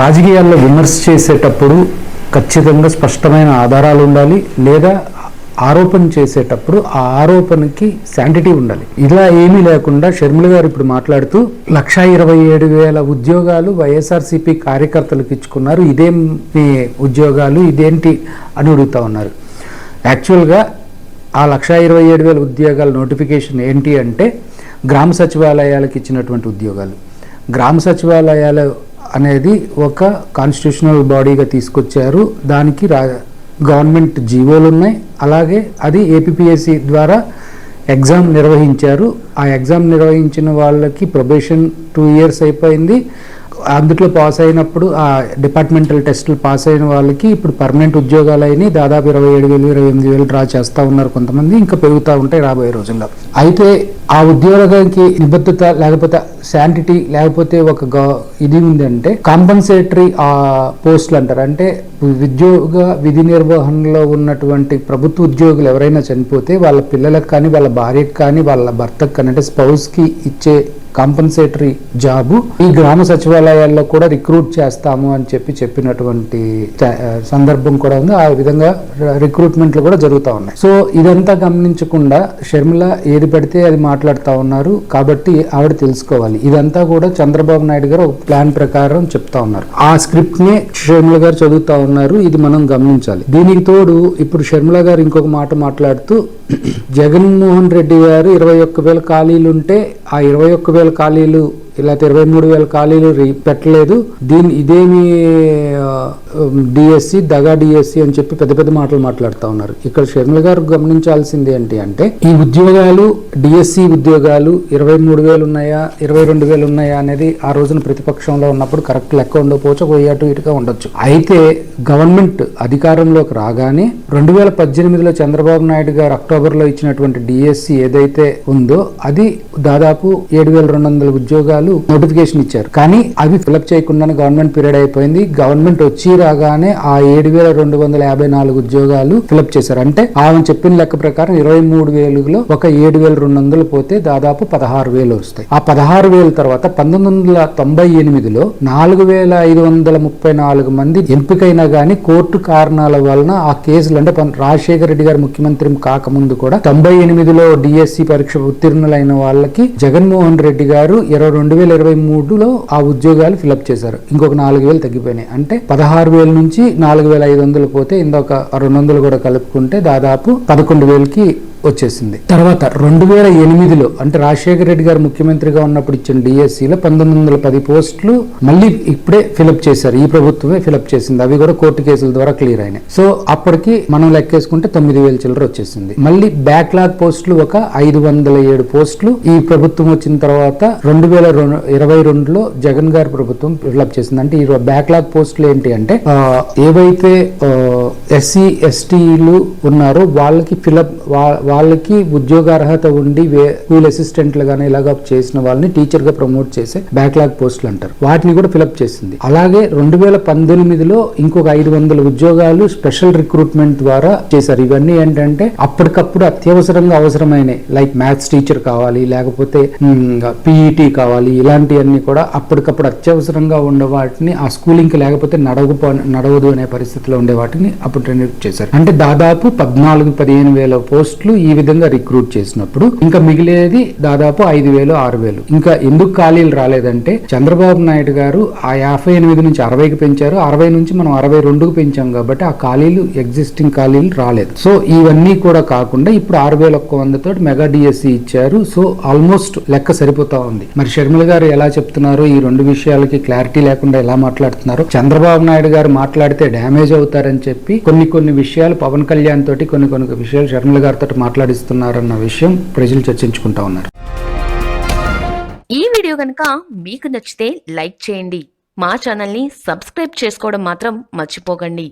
రాజకీయాల్లో విమర్శ చేసేటప్పుడు ఖచ్చితంగా స్పష్టమైన ఆధారాలు ఉండాలి లేదా ఆరోపణ చేసేటప్పుడు ఆ ఆరోపణకి శాంటిటీ ఉండాలి. ఇలా ఏమీ లేకుండా షర్మిల గారు ఇప్పుడు మాట్లాడుతూ లక్షా ఇరవై ఏడు వేల ఉద్యోగాలు వైఎస్ఆర్సీపీ కార్యకర్తలకు ఇచ్చుకున్నారు. ఇదేం ఉద్యోగాలు ఇదేంటి అని అడుగుతా ఉన్నారు. యాక్చువల్గా ఆ లక్షా ఇరవై ఏడు వేల ఉద్యోగాల నోటిఫికేషన్ ఏంటి అంటే గ్రామ సచివాలయాలకు ఇచ్చినటువంటి ఉద్యోగాలు. గ్రామ సచివాలయాలు అనేది ఒక కాన్స్టిట్యూషనల్ బాడీగా తీసుకొచ్చారు. దానికి రా గవర్నమెంట్ జీవోలు ఉన్నాయి. అలాగే అది ఏపీఎస్సి ద్వారా ఎగ్జామ్ నిర్వహించారు. ఆ ఎగ్జామ్ నిర్వహించిన వాళ్ళకి ప్రొబేషన్ టూ ఇయర్స్ అయిపోయింది. అందులో పాస్ అయినప్పుడు ఆ డిపార్ట్మెంటల్ టెస్టులు పాస్ అయిన వాళ్ళకి ఇప్పుడు పర్మనెంట్ ఉద్యోగాలు అయినాయి దాదాపు ఇరవై ఏడు వేలు ఇరవై ఎనిమిది వేలు డ్రా చేస్తూ ఉన్నారు కొంతమంది. ఇంకా పెరుగుతూ ఉంటాయి రాబోయే రోజుల్లో. అయితే ఆ ఉద్యోగానికి నిబద్ధత లేకపోతే శాంటిటీ లేకపోతే ఒక గ- ఇది ఉందంటే కాంపన్సేటరీ ఆ పోస్టులు అంటారు. అంటే ఉద్యోగ విధి నిర్వహణలో ఉన్నటువంటి ప్రభుత్వ ఉద్యోగులు ఎవరైనా చనిపోతే వాళ్ళ పిల్లలకు కానీ వాళ్ళ భార్యకు కానీ వాళ్ళ భర్తకు కానీ అంటే స్పౌస్కి ఇచ్చే కాంపన్సేటరీ జాబు ఈ గ్రామ సచివాలయాల్లో కూడా రిక్రూట్ చేస్తాము అని చెప్పి చెప్పినటువంటి సందర్భం కూడా ఉంది. ఆ విధంగా రిక్రూట్మెంట్లు కూడా జరుగుతూ ఉన్నాయి. సో ఇదంతా గమనించకుండా షర్మిల ఏది పడితే అది మాట్లాడుతూ ఉన్నారు. కాబట్టి ఆవిడ తెలుసుకోవాలి. ఇదంతా కూడా చంద్రబాబు నాయుడు గారు ఒక ప్లాన్ ప్రకారం చెప్తా ఉన్నారు. ఆ స్క్రిప్ట్ నే షర్మిల గారు చదువుతా ఉన్నారు. ఇది మనం గమనించాలి. దీనికి తోడు ఇప్పుడు షర్మిల గారు ఇంకొక మాట మాట్లాడుతూ జగన్మోహన్ రెడ్డి గారు ఇరవై ఒక్క వేల ఖాళీలు ఉంటే ఆ ఇరవై ఒక్క వేల ఖాళీలు ఇలా ఇరవై మూడు వేల ఖాళీలు పెట్టలేదు. దీని ఇదేమి డిఎస్సి దగా డిఎస్సి అని చెప్పి పెద్ద పెద్ద మాటలు మాట్లాడుతూ ఉన్నారు. ఇక్కడ షర్మిల గారు గమనించాల్సింది ఏంటి అంటే ఈ ఉద్యోగాలు డిఎస్సి ఉద్యోగాలు ఇరవై మూడు వేలు ఉన్నాయా ఇరవై రెండు వేలు ఉన్నాయా అనేది ఆ రోజున ప్రతిపక్షంలో ఉన్నప్పుడు కరెక్ట్ లెక్క ఉండకపోవచ్చు ఒక అటు ఇటుగా ఉండొచ్చు. అయితే గవర్నమెంట్ అధికారంలోకి రాగానే రెండు వేల పద్దెనిమిదిలో చంద్రబాబు నాయుడు గారు అక్టోబర్లో ఇచ్చినటువంటి డిఎస్సి ఏదైతే ఉందో అది దాదాపు ఏడు వేల రెండు వందల ఉద్యోగాలు నోటిఫికేషన్ ఇచ్చారు. కానీ అవి ఫిలప్ చేయకుండానే గవర్నమెంట్ పీరియడ్ అయిపోయింది. గవర్నమెంట్ వచ్చి రాగానే ఆ ఏడు వేల రెండు వందల యాభై నాలుగు ఉద్యోగాలు ఫిలప్ చేశారు. అంటే ఆమె చెప్పిన లెక్క ప్రకారం ఇరవై మూడు వేలులో ఒక ఏడు వేల రెండు వందలు పోతే దాదాపు పదహారు వేలు వస్తాయి. ఆ పదహారు వేల తర్వాత పంతొమ్మిది వందల తొంభై ఎనిమిదిలో నాలుగు వేల ఐదు వందల ముప్పై నాలుగు మంది ఎంపికైనా గానీ కోర్టు కారణాల వలన ఆ కేసులు అంటే రాజశేఖర రెడ్డి గారు ముఖ్యమంత్రి కాకముందు కూడా తొంభై ఎనిమిదిలో డిఎస్సి పరీక్ష ఉత్తీర్ణులైన వాళ్ళకి జగన్మోహన్ రెడ్డి గారు ఇరవై రెండు వేల ఇరవై మూడులో ఆ ఉద్యోగాలు ఫిలప్ చేశారు. ఇంకొక నాలుగు వేలు తగ్గిపోయినాయి. అంటే పదహారు వేల నుంచి నాలుగు వేల ఐదు వందలు పోతే ఇందాక రెండు వందలు కూడా కలుపుకుంటే దాదాపు పదకొండు వేలకి వచ్చేసింది. తర్వాత రెండు వేల ఎనిమిదిలో అంటే రాజశేఖర రెడ్డి గారు ముఖ్యమంత్రిగా ఉన్నప్పుడు ఇచ్చిన డిఎస్సిలో పంతొమ్మిది వందల పది పోస్టులు మళ్ళీ ఇప్పుడే ఫిలప్ చేశారు. ఈ ప్రభుత్వమే ఫిలప్ చేసింది. అవి కూడా కోర్టు కేసుల ద్వారా క్లియర్ అయినాయి. సో అప్పటికి మనం లెక్కేసుకుంటే తొమ్మిది వేల చిల్లర వచ్చేసింది. మళ్ళీ బ్యాక్లాగ్ పోస్టులు ఒక ఐదు వందల ఏడు పోస్టులు. ఈ ప్రభుత్వం వచ్చిన తర్వాత రెండు వేల ఇరవై రెండులో జగన్ గారి ప్రభుత్వం ఫిలప్ చేసింది. అంటే ఈ బ్యాక్లాగ్ పోస్టులు ఏంటి అంటే ఏవైతే ఎస్సీ ఎస్టీలు ఉన్నారో వాళ్ళకి ఫిలప్ వాళ్ళకి ఉద్యోగ అర్హత ఉండి స్కూల్ అసిస్టెంట్లు గానీ ఇలాగా చేసిన వాళ్ళని టీచర్గా ప్రమోట్ చేసే బ్యాక్లాగ్ పోస్టులు అంటారు. వాటిని కూడా ఫిలప్ చేసింది. అలాగే రెండు వేల పంతొమ్మిదిలో ఇంకొక ఐదు వందల ఉద్యోగాలు స్పెషల్ రిక్రూట్మెంట్ ద్వారా చేశారు. ఇవన్నీ ఏంటంటే అప్పటికప్పుడు అత్యవసరంగా అవసరమైన లైక్ మ్యాథ్స్ టీచర్ కావాలి లేకపోతే పీఈటీ కావాలి ఇలాంటివన్నీ కూడా అప్పటికప్పుడు అత్యవసరంగా ఉండే వాటిని ఆ స్కూలింగ్కి లేకపోతే నడవ నడవదు అనే పరిస్థితిలో ఉండే వాటిని అప్పుడు ట్రైన్ చేశారు. అంటే దాదాపు పద్నాలుగు పదిహేను వేల పోస్టులు ఈ విధంగా రిక్రూట్ చేసినప్పుడు ఇంకా మిగిలేది దాదాపు ఐదు వేలు ఆరు వేలు. ఇంకా ఎందుకు ఖాళీలు రాలేదంటే చంద్రబాబు నాయుడు గారు ఆ యాభై ఎనిమిది నుంచి అరవైకి పెంచారు. అరవై నుంచి మనం అరవై రెండుకు పెంచాం కాబట్టి ఆ ఖాళీలు ఎగ్జిస్టింగ్ ఖాళీలు రాలేదు. సో ఇవన్నీ కూడా కాకుండా ఇప్పుడు ఆరు వేల ఒక్క వంద తోటి మెగా డిఎస్సి ఇచ్చారు. సో ఆల్మోస్ట్ లెక్క సరిపోతా ఉంది. మరి షర్మిల గారు ఎలా చెప్తున్నారు? ఈ రెండు విషయాలకి క్లారిటీ లేకుండా ఎలా మాట్లాడుతున్నారు? చంద్రబాబు నాయుడు గారు మాట్లాడితే డ్యామేజ్ అవుతారని చెప్పి చెప్పి కొన్ని కొన్ని విషయాలు పవన్ కళ్యాణ్ తోటి కొన్ని కొన్ని విషయాలు షర్మిల గారితో మాట్లాడిస్తున్నారన్న విషయం ప్రజలు చర్చించుకుంటా ఉన్నారు. ఈ వీడియో కనుక మీకు నచ్చితే లైక్ చేయండి. మా ఛానల్ని సబ్స్క్రైబ్ చేసుకోవడం మాత్రం మర్చిపోకండి.